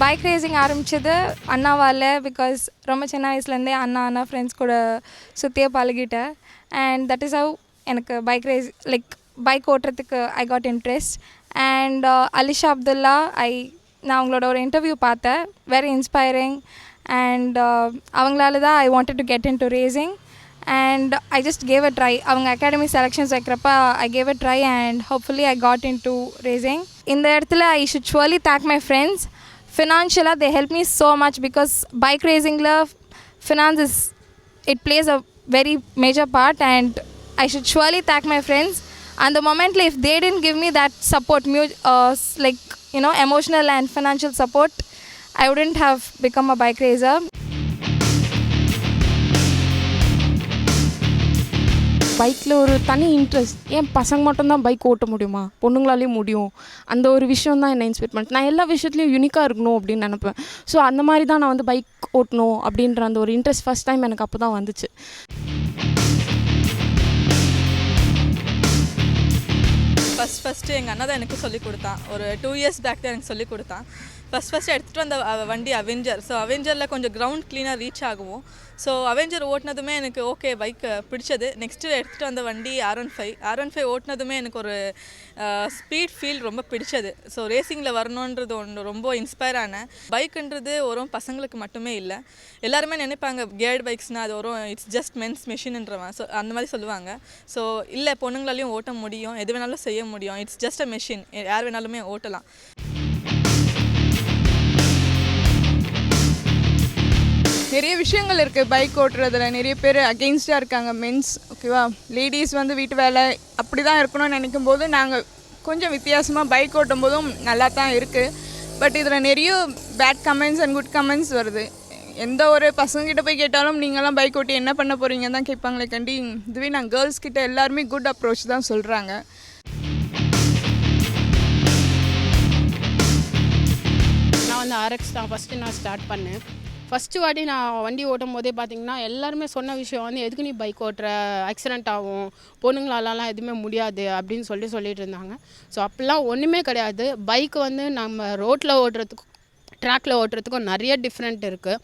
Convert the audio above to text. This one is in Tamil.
பைக் ரேசிங் ஆரம்பித்தது அண்ணாவால் பிகாஸ் ரொம்ப சின்ன வயசுலேருந்தே அண்ணா அண்ணா ஃப்ரெண்ட்ஸ் கூட சுற்றியே பழகிட்டேன். அண்ட் தட் இஸ் ஹவ் எனக்கு பைக் ரேஸ் லைக் பைக் ஓட்டுறதுக்கு I got interest and Alisha Abdullah I நான் அவங்களோட ஒரு இன்டர்வியூ பார்த்தேன். வெரி இன்ஸ்பைரிங் அண்ட் அவங்களால தான் I wanted to get into racing and I just gave a try அவங்க அகாடமி செலெக்ஷன்ஸ் வைக்கிறப்ப I gave a try and hopefully I got into racing இந்த இடத்துல I should surely thank my friends ஃபினான்ஷியலாக they help me so much because bike ரேசிங்கில் finance is it plays a very major part and i should surely thank my friends and the moment if they didn't give me that support mu- uh, s- like you know emotional and financial support i wouldn't have பைக்கில் ஒரு தனி இன்ட்ரெஸ்ட் ஏன் பசங்க மட்டும்தான் பைக் ஓட்ட முடியுமா? பொண்ணுங்களாலேயும் முடியும். அந்த ஒரு விஷயம் தான் என்னை இன்ஸ்பைர் பண்ணிட்டு நான் எல்லா விஷயத்துலையும் யூனிக்காக இருக்கணும் அப்படின்னு நினப்பேன். ஸோ அந்த மாதிரி தான் நான் வந்து பைக் ஓட்டணும் அப்படின்ற அந்த ஒரு இன்ட்ரெஸ்ட் ஃபஸ்ட் டைம் எனக்கு அப்போ தான் வந்துச்சு. ஃபஸ்ட் ஃபஸ்ட்டு எங்கள் அண்ணா தான் எனக்கு சொல்லிக் கொடுத்தான். ஒரு டூ இயர்ஸ் பேக் தான் எனக்கு சொல்லிக் கொடுத்தான். ஃபஸ்ட் ஃபஸ்ட்டு எடுத்துகிட்டு வந்த வண்டி அவெஞ்சர் ஸோ அவெஞ்சரில் கொஞ்சம் கிரவுண்ட் க்ளீனாக ரீச் ஆகுவோம் ஸோ அவெஞ்சர் ஓட்டினதுமே எனக்கு ஓகே பைக் பிடிச்சது. நெக்ஸ்ட்டு எடுத்துகிட்டு வந்த வண்டி R one five R one five ஓட்டினதுமே எனக்கு ஒரு ஸ்பீட் ஃபீல் ரொம்ப பிடிச்சது. ஸோ ரேசிங்கில் வரணுன்றது ஒன்று ரொம்ப இன்ஸ்பயர் ஆனேன். பைக்குன்றது வரும் பசங்களுக்கு மட்டுமே இல்லை. எல்லாருமே நினைப்பாங்க கேர்டு பைக்ஸ்னால் அது வரும் இட்ஸ் ஜஸ்ட் மென்ஸ் மெஷின்ன்றவன் ஸோ அந்த மாதிரி சொல்லுவாங்க. ஸோ இல்லை பொண்ணுங்களாலையும் ஓட்ட முடியும். எது வேணாலும் செய்ய முடியும். இட்ஸ் ஜஸ்ட் அ மெஷின் யார் வேணாலுமே ஓட்டலாம். நிறைய விஷயங்கள் இருக்குது பைக் ஓட்டுறதுல. நிறைய பேர் அகெயின்ஸ்டாக இருக்காங்க மென்ஸ் ஓகேவா லேடிஸ் வந்து வீட்டு வேலை அப்படி தான் இருக்கணும்னு நினைக்கும் போது நாங்கள் கொஞ்சம் வித்தியாசமாக பைக் ஓட்டும் போதும் நல்லா தான் இருக்குது பட் இதில் நிறைய bad comments and good comments வருது. எந்த ஒரு பசங்கக்கிட்ட போய் கேட்டாலும் நீங்களாம் பைக் ஓட்டி என்ன பண்ண போகிறீங்க தான் கேட்பாங்களே கண்டி இதுவே நான் கேர்ள்ஸ் கிட்ட எல்லாருமே குட் அப்ரோச் தான் சொல்கிறாங்க நான் வந்து ஆர்எக்ஸ் தான் ஃபஸ்ட்டு நான் ஸ்டார்ட் பண்ணேன். ஃபஸ்ட்டு வாட்டி நான் வண்டி ஓட்டும் போதே பார்த்தீங்கன்னா எல்லாருமே சொன்ன விஷயம் வந்து எதுக்கு நீ பைக் ஓட்டுற? ஆக்சிடென்ட் ஆகும். பொண்ணுங்களாலலாம் எதுவுமே முடியாது. அப்படின்னு சொல்லி சொல்லிட்டு இருந்தாங்க. ஸோ அப்படிலாம் ஒன்றுமே கிடையாது. பைக் வந்து நம்ம ரோட்டில் ஓட்டுறதுக்கும் ட்ராக்ல ஓட்டுறதுக்கும் நிறைய டிஃப்ரெண்ட் இருக்குது